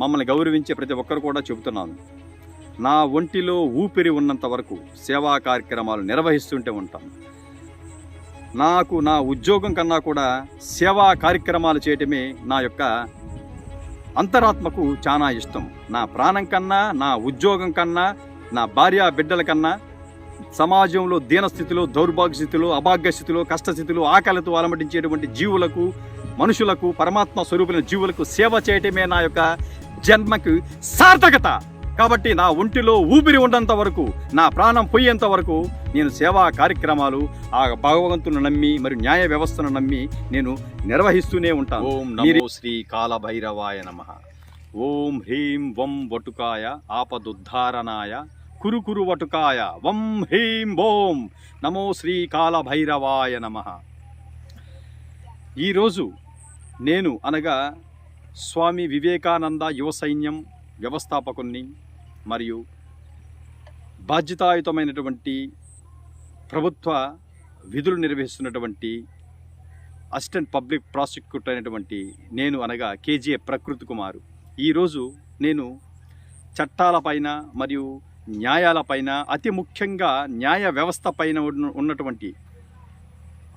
మమ్మల్ని గౌరవించే ప్రతి ఒక్కరు కూడా చెబుతున్నాను. నా ఒంటిలో ఊపిరి ఉన్నంత వరకు సేవా కార్యక్రమాలు నిర్వహిస్తుంటే ఉంటాను నాకు నా ఉద్యోగం కన్నా కూడా సేవా కార్యక్రమాలు చేయటమే నా యొక్క అంతరాత్మకు చాలా ఇష్టం. నా ప్రాణం కన్నా నా ఉద్యోగం కన్నా నా భార్య బిడ్డల కన్నా సమాజంలో దీనస్థితిలో దౌర్భాగ్య స్థితిలో అభాగ్య స్థితిలో కష్టస్థితిలో ఆకలితో అలమటించేటువంటి జీవులకు మనుషులకు పరమాత్మ స్వరూపులైన జీవులకు సేవ చేయటమే నా యొక్క జన్మకు సార్థకత. కాబట్టి నా ఒంటిలో ఊపిరి ఉన్నంత వరకు నా ప్రాణం పోయేంత వరకు నేను సేవా కార్యక్రమాలు ఆ భగవంతుని నమ్మి మరియు న్యాయ వ్యవస్థను నమ్మి నేను నిర్వహిస్తూనే ఉంటాను. ఓం నమో శ్రీ కాలభైరవాయ నమ. ఓం హ్రీం వం వటుకాయ ఆపదుద్ధారణాయ కురు కురు వటుకాయ వం హ్రీం ఓం నమో శ్రీ కాలభైరవాయ నమ. ఈరోజు నేను అనగా స్వామి వివేకానంద యువ సైన్యం వ్యవస్థాపకుణ్ణి మరియు బాధ్యతాయుతమైనటువంటి ప్రభుత్వ విధులు నిర్వహిస్తున్నటువంటి అసిస్టెంట్ పబ్లిక్ ప్రాసిక్యూటర్ అయినటువంటి నేను అనగా కేజీఏ ప్రకృతి కుమారు. ఈరోజు నేను చట్టాలపైన మరియు న్యాయాలపైన అతి ముఖ్యంగా న్యాయ వ్యవస్థ పైన ఉన్నటువంటి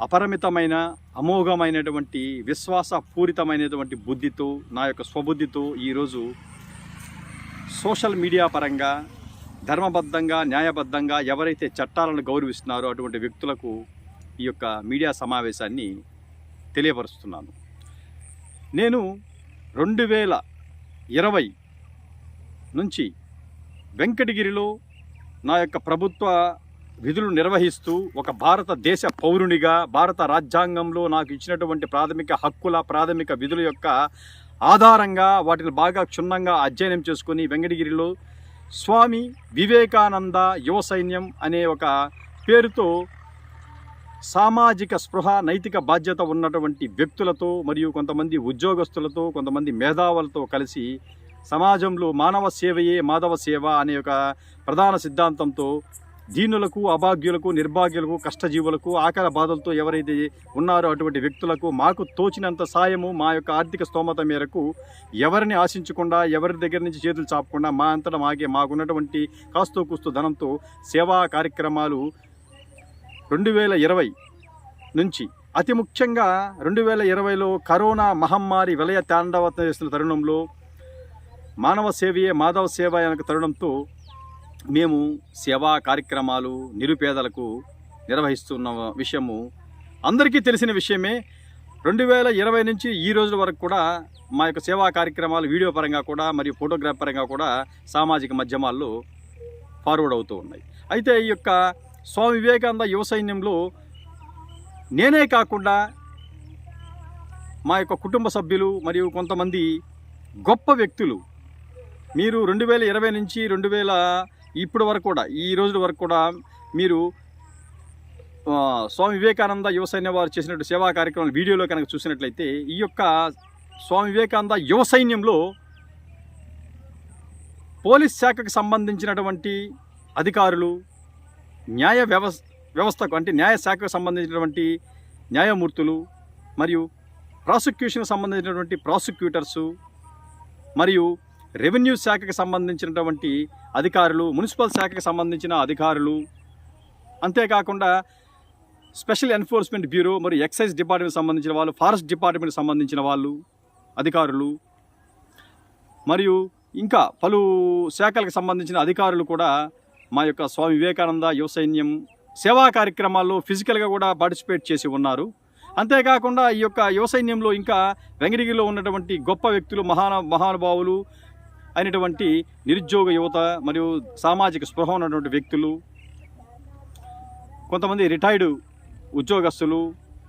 అపరిమితమైన అమోఘమైనటువంటి విశ్వాసపూరితమైనటువంటి బుద్ధితో నా యొక్క స్వబుద్ధితో ఈరోజు సోషల్ మీడియా పరంగా ధర్మబద్ధంగా న్యాయబద్ధంగా ఎవరైతే చట్టాలను గౌరవిస్తున్నారో అటువంటి వ్యక్తులకు ఈ యొక్క మీడియా సమావేశాన్ని తెలియపరుస్తున్నాను. నేను రెండు వేల ఇరవై నుంచి వెంకటగిరిలో నా యొక్క ప్రభుత్వ విధులు నిర్వహిస్తూ ఒక భారతదేశ పౌరునిగా భారత రాజ్యాంగంలో నాకు ఇచ్చినటువంటి ప్రాథమిక హక్కుల ప్రాథమిక విధుల యొక్క ఆధారంగా వాటిని బాగా క్షుణ్ణంగా అధ్యయనం చేసుకుని వెంకటగిరిలో స్వామి వివేకానంద యువ సైన్యం అనే ఒక పేరుతో సామాజిక స్పృహ నైతిక బాధ్యత ఉన్నటువంటి వ్యక్తులతో మరియు కొంతమంది ఉద్యోగస్తులతో కొంతమంది మేధావులతో కలిసి సమాజంలో మానవ సేవయే మాధవ సేవ అనే ఒక ప్రధాన సిద్ధాంతంతో దీనులకు అభాగ్యులకు నిర్భాగ్యులకు కష్టజీవులకు ఆకల బాధలతో ఎవరైతే ఉన్నారో అటువంటి వ్యక్తులకు మాకు తోచినంత సాయము మా యొక్క ఆర్థిక స్తోమత మేరకు ఎవరిని ఆశించకుండా ఎవరి దగ్గర నుంచి చేతులు చాపకుండా మా అంతటా మాకే మాకున్నటువంటి కాస్తో కూస్తూ ధనంతో సేవా కార్యక్రమాలు రెండు వేల ఇరవై నుంచి. అతి ముఖ్యంగా రెండు వేల ఇరవైలో కరోనా మహమ్మారి విలయ తాండవ చేస్తున్న తరుణంలో మానవ సేవయే మాధవ సేవ అనే తరుణంతో మేము సేవా కార్యక్రమాలు నిరుపేదలకు నిర్వహిస్తున్న విషయము అందరికీ తెలిసిన విషయమే. రెండు వేల ఇరవై నుంచి ఈ రోజుల వరకు కూడా మా యొక్క సేవా కార్యక్రమాలు వీడియో పరంగా కూడా మరియు ఫోటోగ్రాఫ్ పరంగా కూడా సామాజిక మాధ్యమాల్లో ఫార్వర్డ్ అవుతూ ఉన్నాయి. అయితే ఈ యొక్క స్వామి వివేకానంద యువ సైన్యంలో నేనే కాకుండా మా యొక్క కుటుంబ సభ్యులు మరియు కొంతమంది గొప్ప వ్యక్తులు మీరు రెండు వేల ఇరవై నుంచి రెండు వేల ఇప్పటి వరకు కూడా ఈ రోజుల వరకు కూడా మీరు స్వామి వివేకానంద యువ సైన్యం వారు చేసినట్టు సేవా కార్యక్రమం వీడియోలో కనుక చూసినట్లయితే ఈ యొక్క స్వామి వివేకానంద యువ సైన్యంలో పోలీస్ శాఖకు సంబంధించినటువంటి అధికారులు న్యాయ వ్యవస్థ వ్యవస్థకు అంటే న్యాయ శాఖకు సంబంధించినటువంటి న్యాయమూర్తులు మరియు ప్రాసిక్యూషన్కి సంబంధించినటువంటి ప్రాసిక్యూటర్సు మరియు రెవెన్యూ శాఖకు సంబంధించినటువంటి అధికారులు మున్సిపల్ శాఖకు సంబంధించిన అధికారులు. అంతేకాకుండా స్పెషల్ ఎన్ఫోర్స్మెంట్ బ్యూరో మరియు ఎక్సైజ్ డిపార్ట్మెంట్ సంబంధించిన వాళ్ళు ఫారెస్ట్ డిపార్ట్మెంట్ సంబంధించిన వాళ్ళు అధికారులు. మరియు ఇంకా పలు శాఖలకు సంబంధించిన అధికారులు కూడా మా యొక్క స్వామి వివేకానంద యువ సైన్యం సేవా కార్యక్రమాల్లో ఫిజికల్గా కూడా పార్టిసిపేట్ చేసి ఉన్నారు. అంతేకాకుండా ఈ యొక్క యువ సైన్యంలో ఇంకా వెంగిరిగిరిలో ఉన్నటువంటి గొప్ప వ్యక్తులు మహాన మహానుభావులు అయినటువంటి నిరుద్యోగ యువత మరియు సామాజిక స్పృహ ఉన్నటువంటి వ్యక్తులు కొంతమంది రిటైర్డ్ ఉద్యోగస్తులు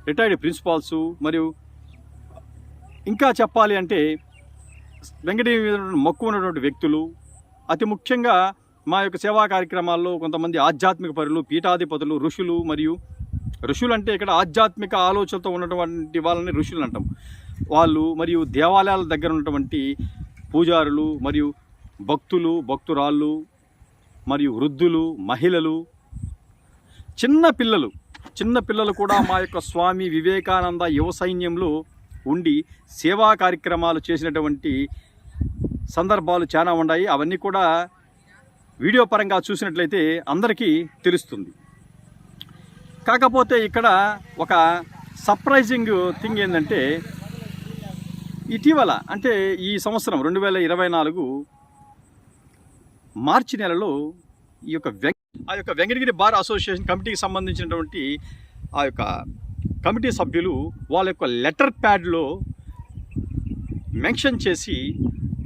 రిటైర్డ్ ప్రిన్సిపాల్స్ మరియు ఇంకా చెప్పాలి అంటే వెంకటగిరి మీద మక్కువ ఉన్నటువంటి వ్యక్తులు అతి ముఖ్యంగా మా యొక్క సేవా కార్యక్రమాల్లో కొంతమంది ఆధ్యాత్మిక పరులు పీఠాధిపతులు ఋషులు మరియు ఋషులు అంటే ఇక్కడ ఆధ్యాత్మిక ఆలోచనతో ఉన్నటువంటి వాళ్ళని ఋషులు అంటాం. వాళ్ళు మరియు దేవాలయాల దగ్గర ఉన్నటువంటి పూజారులు మరియు భక్తులు భక్తురాళ్ళు మరియు వృద్ధులు మహిళలు చిన్న పిల్లలు చిన్న పిల్లలు కూడా మా యొక్క స్వామి వివేకానంద యువ సైన్యంలో ఉండి సేవా కార్యక్రమాలు చేసినటువంటి సందర్భాలు చాలా ఉన్నాయి. అవన్నీ కూడా వీడియో పరంగా చూసినట్లయితే అందరికీ తెలుస్తుంది. కాకపోతే ఇక్కడ ఒక సర్ప్రైజింగ్ థింగ్ ఏంటంటే ఇటీవల అంటే ఈ సంవత్సరం రెండు వేల ఇరవై నాలుగు మార్చి నెలలో ఈ యొక్క వెంక ఆ యొక్క వెంకటగిరి బార్ అసోసియేషన్ కమిటీకి సంబంధించినటువంటి ఆ యొక్క కమిటీ సభ్యులు వాళ్ళ యొక్క లెటర్ ప్యాడ్లో మెన్షన్ చేసి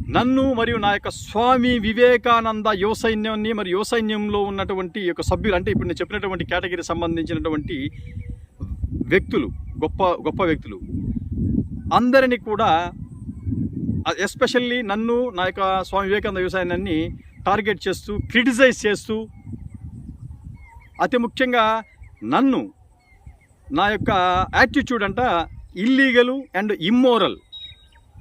నన్ను మరియు నా యొక్క స్వామి వివేకానంద యువ సైన్యాన్ని మరి యువ సైన్యంలో ఉన్నటువంటి యొక్క సభ్యులు అంటే ఇప్పుడు నేను చెప్పినటువంటి కేటగిరీ సంబంధించినటువంటి వ్యక్తులు గొప్ప గొప్ప వ్యక్తులు అందరినీ కూడా ఎస్పెషల్లీ నన్ను నా యొక్క స్వామి వివేకానంద వ్యవసాయాన్ని టార్గెట్ చేస్తూ క్రిటిసైజ్ చేస్తూ అతి ముఖ్యంగా నన్ను నా యొక్క యాటిట్యూడ్ అంట ఇల్లీగలు అండ్ ఇమ్మోరల్.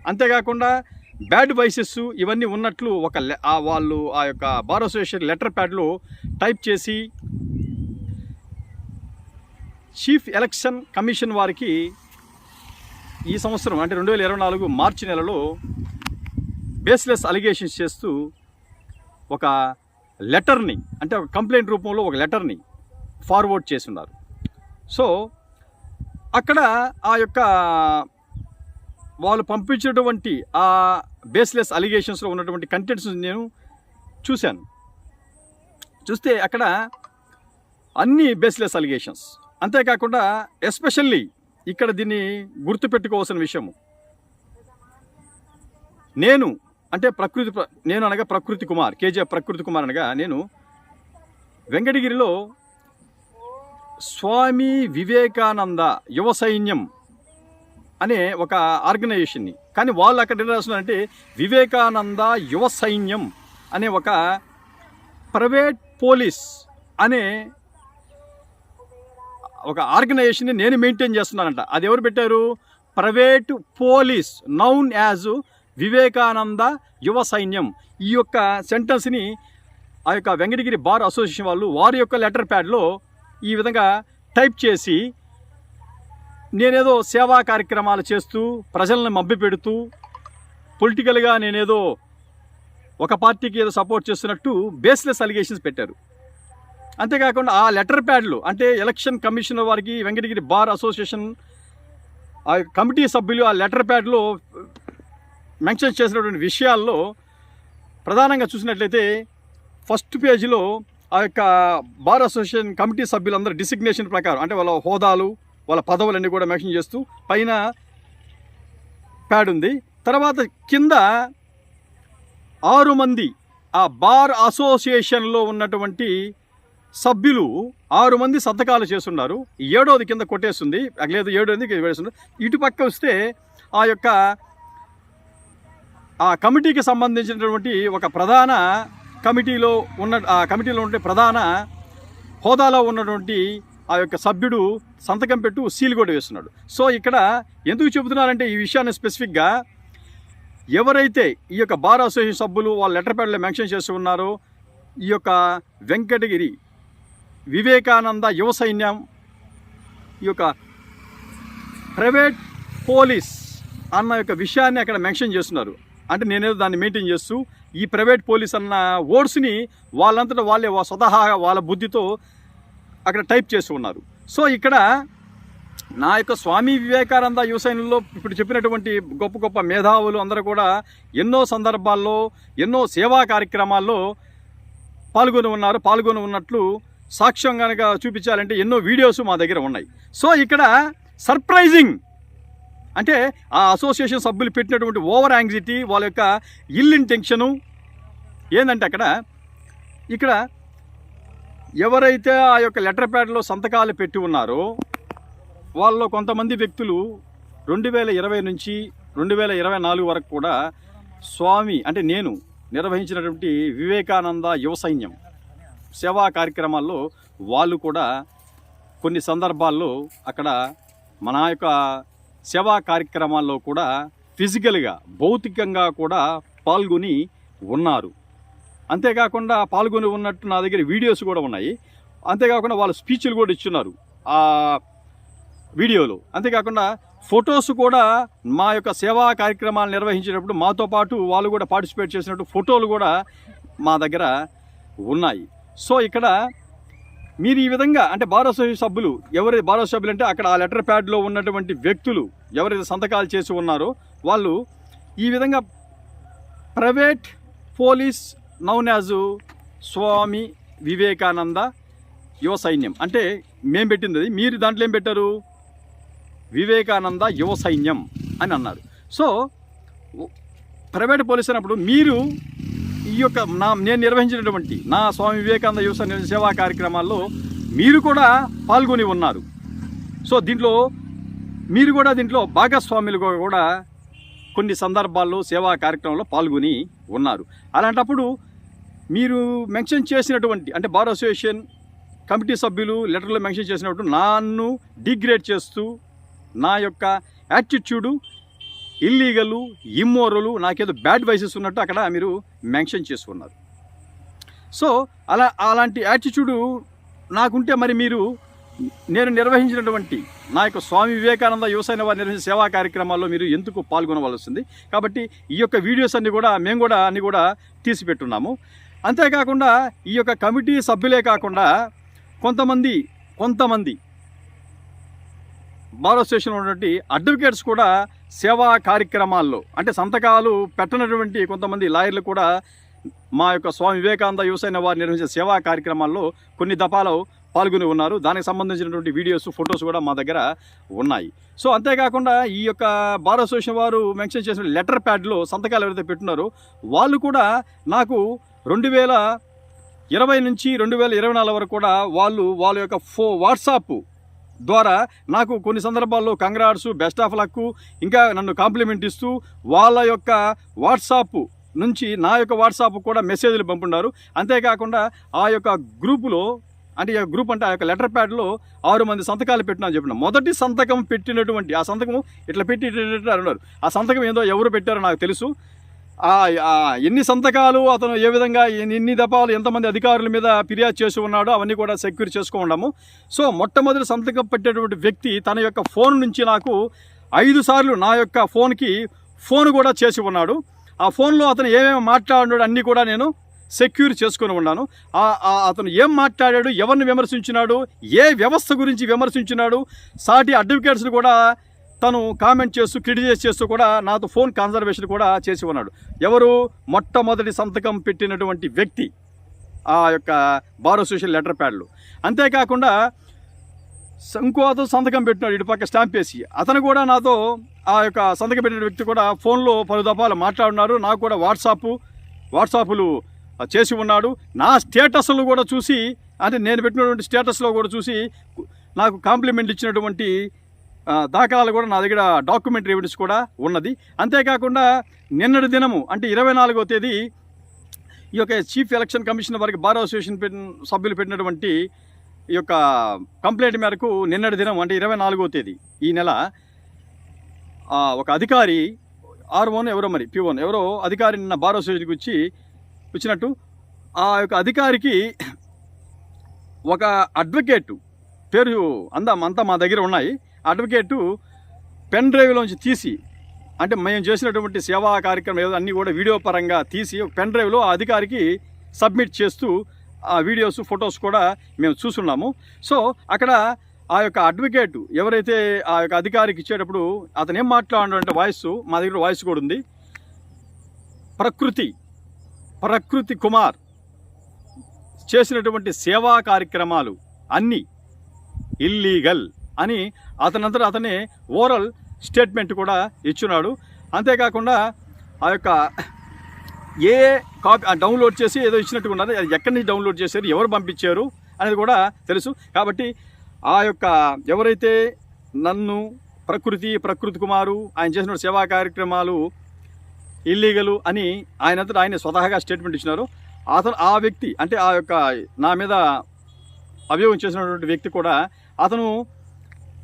అంతేకాకుండా బ్యాడ్ వైసెస్ ఇవన్నీ ఉన్నట్లు ఒక వాళ్ళు ఆ యొక్క బార్ అసోసియేషన్ లెటర్ ప్యాడ్లో టైప్ చేసి చీఫ్ ఎలక్షన్ కమిషన్ వారికి ఈ సంవత్సరం అంటే రెండు వేల ఇరవై నాలుగు మార్చి నెలలో బేస్లెస్ అలిగేషన్స్ చేస్తూ ఒక లెటర్ని అంటే ఒక కంప్లైంట్ రూపంలో ఒక లెటర్ని ఫార్వర్డ్ చేసి ఉన్నారు సో అక్కడ ఆ యొక్క వాళ్ళు పంపించినటువంటి ఆ బేస్లెస్ అలిగేషన్స్లో ఉన్నటువంటి కంటెంట్స్ నేను చూశాను. చూస్తే అక్కడ అన్ని బేస్లెస్ అలిగేషన్స్ అంతేకాకుండా ఎస్పెషల్లీ ఇక్కడ దీన్ని గుర్తుపెట్టుకోవాల్సిన విషయము. నేను అంటే ప్రకృతి ప్ర- నేను అనగా ప్రకృతి కుమార్ కేజీఎఫ్ ప్రకృతి కుమార్ అనగా నేను వెంకటగిరిలో స్వామి వివేకానంద యువ సైన్యం అనే ఒక ఆర్గనైజేషన్ని. కానీ వాళ్ళు అక్కడ ఏం రాస్తున్నారంటే వివేకానంద యువ సైన్యం అనే ఒక ప్రైవేట్ పోలీస్ అనే ఒక ఆర్గనైజేషన్ని నేను మెయింటైన్ చేస్తున్నానంట. అది ఎవరు పెట్టారు? Private police known as Vivekananda యువ సైన్యం. ఈ యొక్క సెంటెన్స్ని ఆ యొక్క వెంకటగిరి బార్ అసోసియేషన్ వాళ్ళు వారి యొక్క లెటర్ ప్యాడ్లో ఈ విధంగా టైప్ చేసి నేనేదో సేవా కార్యక్రమాలు చేస్తూ ప్రజలను మబ్బి పెడుతూ పొలిటికల్గా నేనేదో ఒక పార్టీకి ఏదో సపోర్ట్ చేస్తున్నట్టు బేస్లెస్ అలిగేషన్స్ పెట్టారు. అంతేకాకుండా ఆ లెటర్ ప్యాడ్లు అంటే ఎలక్షన్ కమిషనర్ వారికి వెంకటగిరి బార్ అసోసియేషన్ ఆ కమిటీ సభ్యులు ఆ లెటర్ ప్యాడ్లో మెన్షన్ చేసినటువంటి విషయాల్లో ప్రధానంగా చూసినట్లయితే ఫస్ట్ పేజీలో ఆ యొక్క బార్ అసోసియేషన్ కమిటీ సభ్యులందరూ డిసిగ్నేషన్ ప్రకారం అంటే వాళ్ళ హోదాలు వాళ్ళ పదవులన్నీ కూడా మెన్షన్ చేస్తూ పైన ప్యాడ్ ఉంది. తర్వాత కింద ఆరు మంది ఆ బార్ అసోసియేషన్లో ఉన్నటువంటి సభ్యులు ఆరు మంది సంతకాలు చేస్తున్నారు. ఏడోది కింద కొట్టేస్తుంది. లేదు ఏడోది కింద వేస్తుంది ఇటుపక్క వస్తే ఆ యొక్క ఆ కమిటీకి సంబంధించినటువంటి ఒక ప్రధాన కమిటీలో ఉన్న ఆ కమిటీలో ఉండే ప్రధాన హోదాలో ఉన్నటువంటి ఆ యొక్క సభ్యుడు సంతకం పెట్టు సీల్ కూడా వేస్తున్నాడు. సో ఇక్కడ ఎందుకు చెబుతున్నారంటే ఈ విషయాన్ని స్పెసిఫిక్గా ఎవరైతే ఈ యొక్క బార్ అసోసియేషన్ సభ్యులు వాళ్ళ లెటర్ ప్యాడ్లో మెన్షన్ చేసి ఉన్నారో ఈ యొక్క వెంకటగిరి వివేకానంద యువ సైన్యం ఈ యొక్క ప్రైవేట్ పోలీస్ అన్న యొక్క విషయాన్ని అక్కడ మెన్షన్ చేస్తున్నారు. అంటే నేనేదో దాన్ని మెయింటైన్ చేస్తూ ఈ ప్రైవేట్ పోలీస్ అన్న వర్డ్స్ని వాళ్ళంతటా వాళ్ళే స్వతహాగా వాళ్ళ బుద్ధితో అక్కడ టైప్ చేసి ఉన్నారు. సో ఇక్కడ నా యొక్క స్వామి వివేకానంద యువసైన్యంలో ఇప్పుడు చెప్పినటువంటి గొప్ప గొప్ప మేధావులు అందరూ కూడా ఎన్నో సందర్భాల్లో ఎన్నో సేవా కార్యక్రమాల్లో పాల్గొని ఉన్నారు పాల్గొని ఉన్నట్లు సాక్ష్యం కనుక చూపించాలంటే ఎన్నో వీడియోస్ మా దగ్గర ఉన్నాయి. సో ఇక్కడ సర్ప్రైజింగ్ అంటే ఆ అసోసియేషన్ సభ్యులు పెట్టినటువంటి ఓవర్ యాంగ్జైటీ వాళ్ళ యొక్క ఇల్ ఇంటెన్షను ఏంటంటే అక్కడ ఇక్కడ ఎవరైతే ఆ యొక్క లెటర్ ప్యాడ్లో సంతకాలు పెట్టి ఉన్నారో వాళ్ళలో కొంతమంది వ్యక్తులు రెండు వేల ఇరవై నుంచి రెండు వేల ఇరవై నాలుగు వరకు కూడా స్వామి అంటే నేను నిర్వహించినటువంటి వివేకానంద యువ సైన్యం సేవా కార్యక్రమాల్లో వాళ్ళు కూడా కొన్ని సందర్భాల్లో అక్కడ మన యొక్క సేవా కార్యక్రమాల్లో కూడా ఫిజికల్గా భౌతికంగా కూడా పాల్గొని ఉన్నారు. అంతేకాకుండా పాల్గొని ఉన్నట్టు నా దగ్గర వీడియోస్ కూడా ఉన్నాయి. అంతేకాకుండా వాళ్ళు స్పీచ్లు కూడా ఇచ్చున్నారు ఆ వీడియోలో. అంతేకాకుండా ఫొటోస్ కూడా మా యొక్క సేవా కార్యక్రమాలు నిర్వహించినప్పుడు మాతో పాటు వాళ్ళు కూడా పార్టిసిపేట్ చేసినట్టు ఫోటోలు కూడా మా దగ్గర ఉన్నాయి. సో ఇక్కడ మీరు ఈ విధంగా అంటే బార్ అసోసియేషన్ సభ్యులు ఎవరైతే బార్ సభ్యులు అంటే అక్కడ ఆ లెటర్ ప్యాడ్లో ఉన్నటువంటి వ్యక్తులు ఎవరైతే సంతకాలు చేసి ఉన్నారో వాళ్ళు ఈ విధంగా private police known as Swami Vivekananda యువ సైన్యం. అంటే మేము పెట్టింది అది మీరు దాంట్లో ఏం పెట్టారు? వివేకానంద యువ సైన్యం అని అన్నారు. సో ప్రైవేట్ పోలీస్ అన్నప్పుడు మీరు ఈ యొక్క నా నేను నిర్వహించినటువంటి నా స్వామి వివేకానంద యువ సేవా కార్యక్రమాల్లో మీరు కూడా పాల్గొని ఉన్నారు. సో దీంట్లో మీరు కూడా దీంట్లో భాగస్వాములుగా కూడా కొన్ని సందర్భాల్లో సేవా కార్యక్రమంలో పాల్గొని ఉన్నారు. అలాంటప్పుడు మీరు మెన్షన్ చేసినటువంటి అంటే బార్ అసోసియేషన్ కమిటీ సభ్యులు లెటర్లో మెన్షన్ చేసినప్పుడు నన్ను డిగ్రేడ్ చేస్తూ నా యొక్క యాటిట్యూడు ఇల్లీగలు ఇమ్మోరలు నాకేదో బ్యాడ్ వైసెస్ ఉన్నట్టు అక్కడ మీరు మెన్షన్ చేసుకున్నారు. సో అలా అలాంటి యాటిట్యూడు నాకుంటే మరి మీరు నేను నిర్వహించినటువంటి నా యొక్క స్వామి వివేకానంద యువసైన వారు నిర్వహించిన సేవా కార్యక్రమాల్లో మీరు ఎందుకు పాల్గొనవలసింది? కాబట్టి ఈ యొక్క వీడియోస్ అన్నీ కూడా మేము కూడా అన్ని కూడా తీసిపెట్టున్నాము. అంతేకాకుండా ఈ యొక్క కమిటీ సభ్యులే కాకుండా కొంతమంది కొంతమంది బార్ అసోసియేషన్ ఉన్నటువంటి అడ్వకేట్స్ కూడా సేవా కార్యక్రమాల్లో అంటే సంతకాలు పెట్టనటువంటి కొంతమంది లాయర్లు కూడా మా యొక్క స్వామి వివేకానంద యువసైన వారు నిర్వహించే సేవా కార్యక్రమాల్లో కొన్ని దఫాలు పాల్గొని ఉన్నారు. దానికి సంబంధించినటువంటి వీడియోస్ ఫొటోస్ కూడా మా దగ్గర ఉన్నాయి. సో అంతేకాకుండా ఈ యొక్క బార్ అసోసియేషన్ వారు మెన్షన్ చేసిన లెటర్ ప్యాడ్లో సంతకాలు ఎవరైతే పెట్టున్నారో వాళ్ళు కూడా నాకు రెండు వేల ఇరవై నుంచి రెండు వేల ఇరవై నాలుగు వరకు కూడా వాళ్ళు వాళ్ళ యొక్క ఫో వాట్సాప్ ద్వారా నాకు కొన్ని సందర్భాల్లో కంగ్రాట్స్ బెస్ట్ ఆఫ్ లక్ ఇంకా నన్ను కాంప్లిమెంట్ ఇస్తూ వాళ్ళ యొక్క వాట్సాప్ నుంచి నా యొక్క వాట్సాప్ కూడా మెసేజ్లు పంపున్నారు అంతేకాకుండా ఆ యొక్క గ్రూపులో అంటే ఈ గ్రూప్ అంటే ఆ యొక్క లెటర్ ప్యాడ్లో ఆరు మంది సంతకాలు పెట్టినా చెప్పిన. మొదటి సంతకం పెట్టినటువంటి ఆ సంతకం ఇట్లా పెట్టి అన్నారు ఆ సంతకం ఏందో ఎవరు పెట్టారో నాకు తెలుసు. ఎన్ని సంతకాలు అతను ఏ విధంగా ఎన్ని దపాలు దఫాలు ఎంతమంది అధికారుల మీద ఫిర్యాదు చేసి ఉన్నాడో అవన్నీ కూడా సెక్యూర్ చేసుకున్నాము సో మొట్టమొదటి సంతకం పెట్టేటువంటి వ్యక్తి తన యొక్క ఫోన్ నుంచి నాకు ఐదు సార్లు నా యొక్క ఫోన్కి ఫోన్ కూడా చేసి ఉన్నాడు. ఆ ఫోన్లో అతను ఏమేమి మాట్లాడినాడు అన్నీ కూడా నేను సెక్యూర్ చేసుకొని ఉన్నాను. అతను ఏం మాట్లాడాడు ఎవరిని విమర్శించినాడు ఏ వ్యవస్థ గురించి విమర్శించినాడు సాటి అడ్వకేట్స్ని కూడా తను కామెంట్ చేస్తూ క్రిటిసైజ్ చేస్తూ కూడా నాతో ఫోన్ కన్సర్వేషన్ కూడా చేసి ఉన్నాడు. ఎవరు? మొట్టమొదటి సంతకం పెట్టినటువంటి వ్యక్తి ఆ యొక్క బార్ అసోసియేషన్ లెటర్ ప్యాడ్లు. అంతేకాకుండా ఇంకో అతను సంతకం పెట్టినాడు ఇటు పక్క స్టాంప్ వేసి. అతను కూడా నాతో ఆ యొక్క సంతకం పెట్టిన వ్యక్తి కూడా ఫోన్లో పలు దఫాలు మాట్లాడున్నారు. నాకు కూడా వాట్సాప్ వాట్సాప్లు చేసి ఉన్నాడు. నా స్టేటస్లు కూడా చూసి అంటే నేను పెట్టినటువంటి స్టేటస్లో కూడా చూసి నాకు కాంప్లిమెంట్ ఇచ్చినటువంటి దాఖలాలు కూడా నా దగ్గర డాక్యుమెంటరీ ఎవిడెన్స్ కూడా ఉన్నది. అంతేకాకుండా నిన్నటి దినము అంటే ఇరవై నాలుగో తేదీ ఈ యొక్క చీఫ్ ఎలక్షన్ కమిషన్ వారికి బార్ అసోసియేషన్ సభ్యులు పెట్టినటువంటి ఈ యొక్క కంప్లైంట్ మేరకు నిన్నటి దినం అంటే ఇరవై నాలుగో తేదీ ఈ నెల ఒక అధికారి ఆర్ఓన్ ఎవరో మరి పిఓన్ ఎవరో అధికారి నిన్న బార్ అసోసియేషన్కి వచ్చి వచ్చినట్టు ఆ యొక్క అధికారికి ఒక అడ్వకేటు పేరు అందా అంతా మా దగ్గర ఉన్నాయి. అడ్వకేటు పెన్ డ్రైవ్లోంచి తీసి అంటే మేము చేసినటువంటి సేవా కార్యక్రమం ఏదో అన్నీ కూడా వీడియో పరంగా తీసి పెన్ డ్రైవ్లో ఆ అధికారికి సబ్మిట్ చేస్తూ ఆ వీడియోస్ ఫొటోస్ కూడా మేము చూస్తున్నాము. సో అక్కడ ఆ యొక్క అడ్వకేట్ ఎవరైతే ఆ యొక్క అధికారికి ఇచ్చేటప్పుడు అతను ఏం మాట్లాడాడు అంటే వాయిస్ మా దగ్గర వాయిస్ కూడా ఉంది. ప్రకృతి ప్రకృతి కుమార్ చేసినటువంటి సేవా కార్యక్రమాలు అన్నీ ఇల్లీగల్ అని అతనంతటా అతనే ఓరల్ స్టేట్మెంట్ కూడా ఇచ్చున్నాడు అంతేకాకుండా ఆ యొక్క ఏ కాపీ డౌన్లోడ్ చేసి ఏదో ఇచ్చినట్టుగా ఉన్నారు అది ఎక్కడి నుంచి డౌన్లోడ్ చేశారు ఎవరు పంపించారు అనేది కూడా తెలుసు. కాబట్టి ఆ యొక్క ఎవరైతే నన్ను ప్రకృతి ప్రకృతి కుమారు ఆయన చేసిన సేవా కార్యక్రమాలు ఇల్లీగలు అని ఆయనంతటా ఆయన స్వతహాగా స్టేట్మెంట్ ఇచ్చినారు. అతను ఆ వ్యక్తి అంటే ఆ యొక్క నా మీద అభియోగం చేసినటువంటి వ్యక్తి కూడా అతను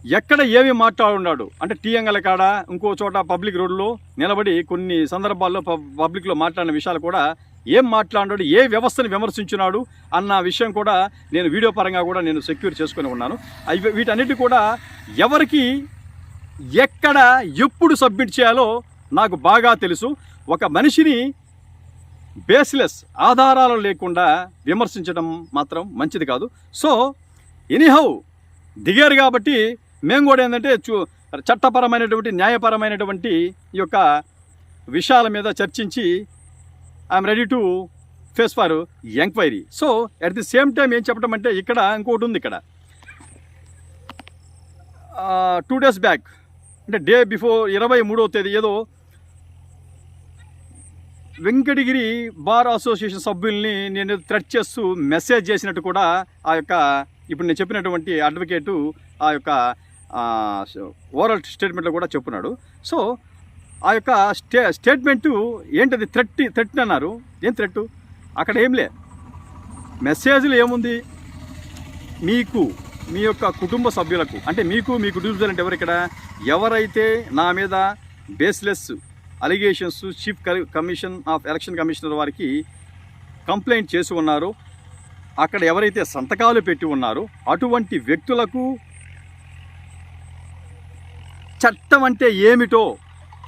ఎక్కడ ఏమి మాట్లాడున్నాడు? అంటే టీఎంగల కాడ ఇంకో చోట పబ్లిక్ రోడ్లో నిలబడి కొన్ని సందర్భాల్లో పబ్- పబ్లిక్లో మాట్లాడిన విషయాలు కూడా ఏం మాట్లాడాడు ఏ వ్యవస్థను విమర్శించున్నాడు అన్న విషయం కూడా నేను వీడియో పరంగా కూడా నేను సెక్యూర్ చేసుకుని ఉన్నాను. అవి వీటన్నిటి కూడా ఎవరికి ఎక్కడ ఎప్పుడు సబ్మిట్ చేయాలో నాకు బాగా తెలుసు. ఒక మనిషిని బేస్లెస్ ఆధారాలు లేకుండా విమర్శించడం మాత్రం మంచిది కాదు. సో ఎనీహౌ దిగారు కాబట్టి మేము కూడా ఏంటంటే చూ చట్టపరమైనటువంటి న్యాయపరమైనటువంటి ఈ యొక్క విషయాల మీద చర్చించి I'm ready to face for enquiry so at the same time ఏం చెప్పడం అంటే ఇక్కడ ఇంకోటి ఉంది ఇక్కడ. టూ డేస్ బ్యాక్ అంటే డే బిఫోర్ ఇరవై మూడవ తేదీ ఏదో వెంకటగిరి బార్ అసోసియేషన్ సభ్యుల్ని నేను థ్రెట్ చేస్తూ మెసేజ్ చేసినట్టు కూడా ఆ యొక్క ఇప్పుడు నేను చెప్పినటువంటి అడ్వకేటు ఆ యొక్క ఓవరాల్ స్టేట్మెంట్లో కూడా చెప్పున్నాడు. సో ఆ యొక్క స్టే స్టేట్మెంటు ఏంటది? థ్రెట్ థ్రెట్ అన్నారు. ఏం థ్రెట్ అక్కడ ఏం లే. మెసేజ్లు ఏముంది? మీకు మీ యొక్క కుటుంబ సభ్యులకు అంటే మీకు మీ కుటుంబ సభ్యులు అంటే ఎవరు ఇక్కడ? ఎవరైతే నా మీద baseless allegations chief commission of election commissioner వారికి కంప్లైంట్ చేసి ఉన్నారో. అక్కడ ఎవరైతే సంతకాలు పెట్టి ఉన్నారో అటువంటి వ్యక్తులకు చట్టం అంటే ఏమిటో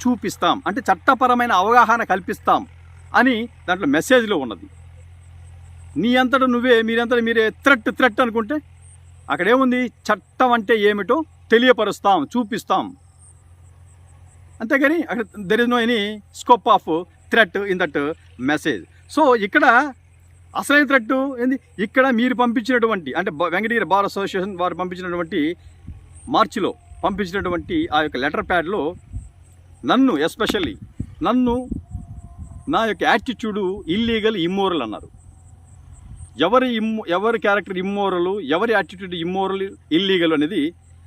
చూపిస్తాం. అంటే చట్టపరమైన అవగాహన కల్పిస్తాం అని దాంట్లో మెసేజ్లో ఉన్నది. నీ అంతటా నువ్వే మీరంతటా మీరే త్రెట్ థ్రెట్ అనుకుంటే అక్కడేముంది? చట్టం అంటే ఏమిటో తెలియపరుస్తాం చూపిస్తాం. అంతేగాని అక్కడ there is no any scope of threat in that message so ఇక్కడ అసలైన థ్రెట్ ఏంది? ఇక్కడ మీరు పంపించినటువంటి అంటే వెంకటగిరి బార్ అసోసియేషన్ వారు పంపించినటువంటి మార్చిలో పంపించినటువంటి ఆ యొక్క లెటర్ ప్యాడ్లో నన్ను ఎస్పెషల్లీ నన్ను నా యొక్క యాటిట్యూడు ఇల్లీగల్ ఇమ్మోరల్ అన్నారు. ఎవరి ఇమ్ ఎవరి క్యారెక్టర్ ఇమ్మోరల్ ఎవరి యాటిట్యూడ్ ఇమ్మోరల్ ఇల్లీగల్ అనేది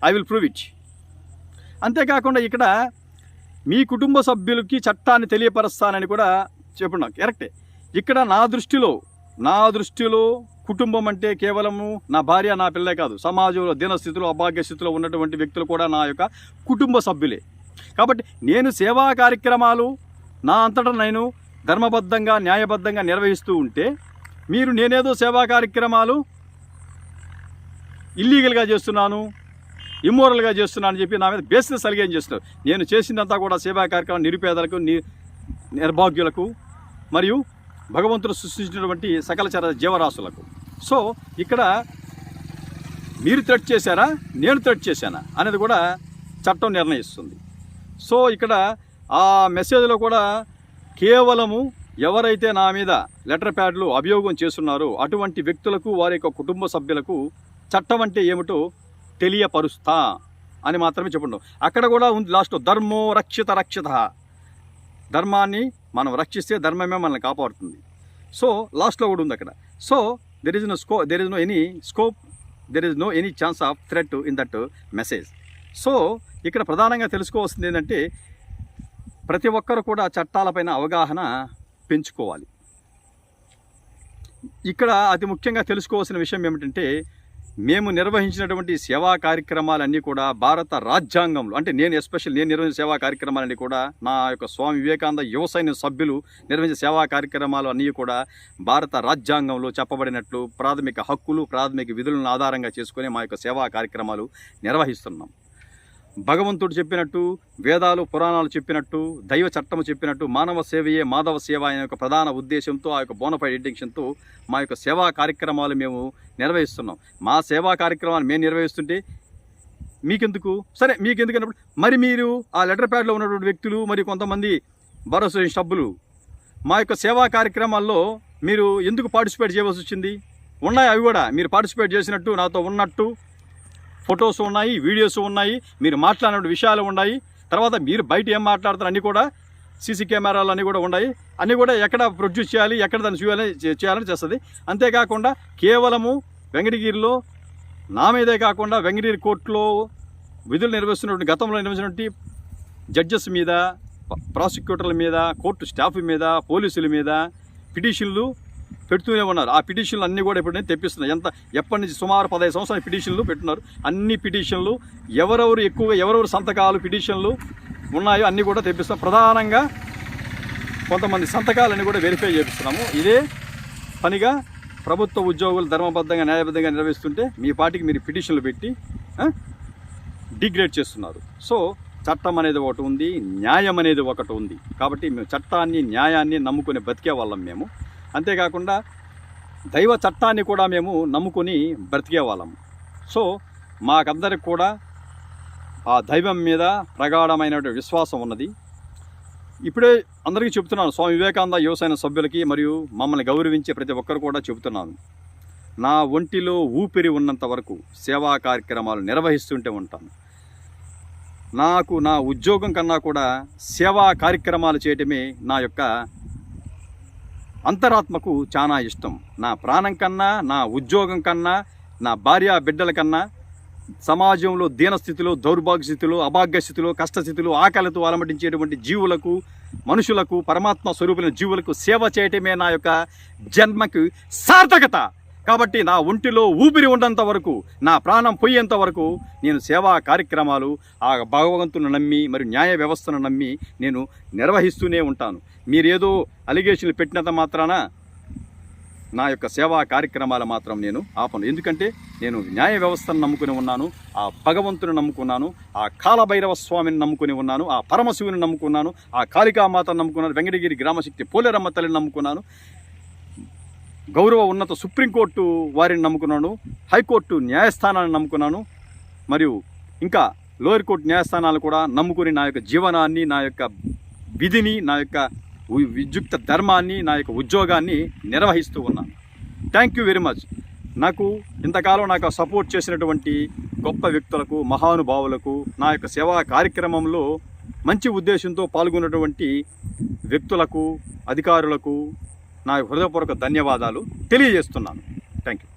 ఐ విల్ ప్రూవ్ ఇట్. అంతేకాకుండా ఇక్కడ మీ కుటుంబ సభ్యులకి చట్టాన్ని తెలియపరుస్తానని కూడా చెప్పున్నాం కరెక్టే ఇక్కడ నా దృష్టిలో నా దృష్టిలో కుటుంబం అంటే కేవలము నా భార్య నా పిల్లే కాదు. సమాజంలో దినస్థితిలో అభాగ్య స్థితిలో ఉన్నటువంటి వ్యక్తులు కూడా నా యొక్క కుటుంబ సభ్యులే. కాబట్టి నేను సేవా కార్యక్రమాలు నా అంతటా నేను ధర్మబద్ధంగా న్యాయబద్ధంగా నిర్వహిస్తూ ఉంటే మీరు నేనేదో సేవా కార్యక్రమాలు ఇల్లీగల్గా చేస్తున్నాను ఇమ్మోరల్గా చేస్తున్నాను అని చెప్పి నా మీద బేసిస్ అలిగేం చేస్తున్నారు? నేను చేసిందంతా కూడా సేవా కార్యక్రమం నిరుపేదలకు ని నిర్భాగ్యులకు మరియు భగవంతుడు సృష్టించినటువంటి సకల చర జీవరాశులకు. సో ఇక్కడ మీరు థ్రెట్ చేశారా? నేను థ్రెట్ చేశానా? అనేది కూడా చట్టం నిర్ణయిస్తుంది. సో ఇక్కడ ఆ మెసేజ్లో కూడా కేవలము ఎవరైతే నా మీద లెటర్ ప్యాడ్లు అభియోగం చేస్తున్నారో అటువంటి వ్యక్తులకు వారి యొక్క కుటుంబ సభ్యులకు చట్టం అంటే ఏమిటో తెలియపరుస్తా అని మాత్రమే చెప్పండు అక్కడ కూడా ఉంది లాస్ట్లో ధర్మో రక్షిత రక్షిత. ధర్మాన్ని మనం రక్షిస్తే ధర్మమే మనల్ని కాపాడుతుంది. సో లాస్ట్లో కూడా ఉంది అక్కడ. So there is no sco there is no any scope there is no any chance of threat in that message so ఇక్కడ ప్రధానంగా తెలుసుకోవాల్సింది ఏంటంటే ప్రతి ఒక్కరు కూడా చట్టాలపైన అవగాహన పెంచుకోవాలి. ఇక్కడ అతి ముఖ్యంగా తెలుసుకోవాల్సిన విషయం ఏమిటంటే మేము నిర్వహించినటువంటి సేవా కార్యక్రమాలన్నీ కూడా భారత రాజ్యాంగంలో అంటే నేను ఎస్పెషల్ నేను నిర్వహించిన సేవా కార్యక్రమాలన్నీ కూడా నా యొక్క స్వామి వివేకానంద యువ సైన్య సభ్యులు నిర్వహించిన సేవా కార్యక్రమాలు అన్నీ కూడా భారత రాజ్యాంగంలో చెప్పబడినట్లు ప్రాథమిక హక్కులు ప్రాథమిక విధులను ఆధారంగా చేసుకుని మా యొక్క సేవా కార్యక్రమాలు నిర్వహిస్తున్నాం. భగవంతుడు చెప్పినట్టు వేదాలు పురాణాలు చెప్పినట్టు దైవ చట్టము చెప్పినట్టు మానవ సేవయే మాధవ సేవ అనే ఒక ప్రధాన ఉద్దేశంతో ఆ యొక్క బోనఫైడ్ ఇంటెన్షన్తో మా యొక్క సేవా కార్యక్రమాలు మేము నిర్వహిస్తున్నాం. మా సేవా కార్యక్రమాలు మేము నిర్వహిస్తుంటే మీకెందుకు? సరే మీకు ఎందుకన్నప్పుడు మరి మీరు ఆ లెటర్ ప్యాడ్లో ఉన్నటువంటి వ్యక్తులు మరి కొంతమంది భరోసా సబ్బులు మా యొక్క సేవా కార్యక్రమాల్లో మీరు ఎందుకు పార్టిసిపేట్ చేయవలసి వచ్చింది? ఉన్నాయి అవి కూడా? మీరు పార్టిసిపేట్ చేసినట్టు నాతో ఉన్నట్టు ఫొటోస్ ఉన్నాయి వీడియోస్ ఉన్నాయి మీరు మాట్లాడిన విషయాలు ఉన్నాయి. తర్వాత మీరు బయట ఏం మాట్లాడతారు అన్నీ కూడా సీసీ కెమెరాలు అన్నీ కూడా ఉన్నాయి. అన్నీ కూడా ఎక్కడ ప్రొడ్యూస్ చేయాలి ఎక్కడ దాన్ని చూయాలని చేయాలని చేస్తుంది. అంతేకాకుండా కేవలము వెంకటగిరిలో నా మీదే కాకుండా వెంకటగిరి కోర్టులో విధులు నిర్వహిస్తున్నటువంటి గతంలో నిర్వహించినటువంటి జడ్జెస్ మీద ప్రాసిక్యూటర్ల మీద కోర్టు స్టాఫ్ మీద పోలీసుల మీద పిటిషన్లు పెడుతూనే ఉన్నారు. ఆ పిటిషన్లు అన్నీ కూడా ఇప్పుడు నేను తెప్పిస్తున్నాను ఎంత ఎప్పటి నుంచి సుమారు పదహైదు సంవత్సరాల పిటిషన్లు పెట్టున్నారు. అన్ని పిటిషన్లు ఎవరెవరు ఎక్కువగా ఎవరెవరు సంతకాలు పిటిషన్లు ఉన్నాయో అన్నీ కూడా తెప్పిస్తాం ప్రధానంగా కొంతమంది సంతకాలన్నీ కూడా వెరిఫై చేపిస్తున్నాము. ఇదే పనిగా ప్రభుత్వ ఉద్యోగులు ధర్మబద్ధంగా న్యాయబద్ధంగా నిర్వహిస్తుంటే మీ పార్టీకి మీరు పిటిషన్లు పెట్టి డిగ్రేడ్ చేస్తున్నారు. సో చట్టం అనేది ఒకటి ఉంది న్యాయం అనేది ఒకటి ఉంది. కాబట్టి మేము చట్టాన్ని న్యాయాన్ని నమ్ముకుని బతికే వాళ్ళం మేము. అంతేకాకుండా దైవ చట్టాన్ని కూడా మేము నమ్ముకొని బ్రతికే వాళ్ళం. సో మాకందరికి కూడా ఆ దైవం మీద ప్రగాఢమైన విశ్వాసం ఉన్నది. ఇప్పుడే అందరికీ చెబుతున్నాను స్వామి వివేకానంద యువసేన సభ్యులకి మరియు మమ్మల్ని గౌరవించే ప్రతి ఒక్కరు కూడా చెబుతున్నాను. నా ఒంటిలో ఊపిరి ఉన్నంత వరకు సేవా కార్యక్రమాలు నిర్వహిస్తుంటే ఉంటాను నాకు నా ఉద్యోగం కన్నా కూడా సేవా కార్యక్రమాలు చేయటమే నా యొక్క అంతరాత్మకు చాలా ఇష్టం. నా ప్రాణం కన్నా నా ఉద్యోగం కన్నా నా భార్య బిడ్డల కన్నా సమాజంలో దీనస్థితిలో దౌర్భాగ్య స్థితిలో అభాగ్య స్థితిలో కష్టస్థితిలో ఆకలితో అలమటించేటువంటి జీవులకు మనుషులకు పరమాత్మ స్వరూపులైన జీవులకు సేవ చేయటమే నా యొక్క జన్మకు సార్థకత. కాబట్టి నా ఒంటిలో ఊపిరి ఉన్నంత వరకు నా ప్రాణం పోయేంత వరకు నేను సేవా కార్యక్రమాలు ఆ భగవంతుని నమ్మి మరియు న్యాయ వ్యవస్థను నమ్మి నేను నిర్వహిస్తూనే ఉంటాను. మీరేదో అలిగేషన్లు పెట్టినంత మాత్రాన నా యొక్క సేవా కార్యక్రమాలు మాత్రం నేను ఆపను. ఎందుకంటే నేను న్యాయ వ్యవస్థను నమ్ముకుని ఉన్నాను ఆ భగవంతుని నమ్ముకున్నాను ఆ కాలభైరవ స్వామిని నమ్ముకుని ఉన్నాను ఆ పరమశివుని నమ్ముకున్నాను ఆ కాళికామాతను నమ్ముకున్నాను వెంకటగిరి గ్రామశక్తి పోలేరమ్మ తల్లిని నమ్ముకున్నాను. గౌరవ ఉన్నత సుప్రీంకోర్టు వారిని నమ్ముకున్నాను హైకోర్టు న్యాయస్థానాన్ని నమ్ముకున్నాను మరియు ఇంకా లోయర్ కోర్టు న్యాయస్థానాలు కూడా నమ్ముకుని నా యొక్క జీవనాన్ని నా యొక్క విధిని నా యొక్క విద్యుక్త ధర్మాన్ని నా యొక్క ఉద్యోగాన్ని నిర్వహిస్తూ ఉన్నాను థ్యాంక్ యూ వెరీ మచ్ నాకు ఇంతకాలం నాకు సపోర్ట్ చేసినటువంటి గొప్ప వ్యక్తులకు మహానుభావులకు నా యొక్క సేవా కార్యక్రమంలో మంచి ఉద్దేశంతో పాల్గొన్నటువంటి వ్యక్తులకు అధికారులకు నా హృదయపూర్వక ధన్యవాదాలు. తెలియజేస్తున్నాను. Thank you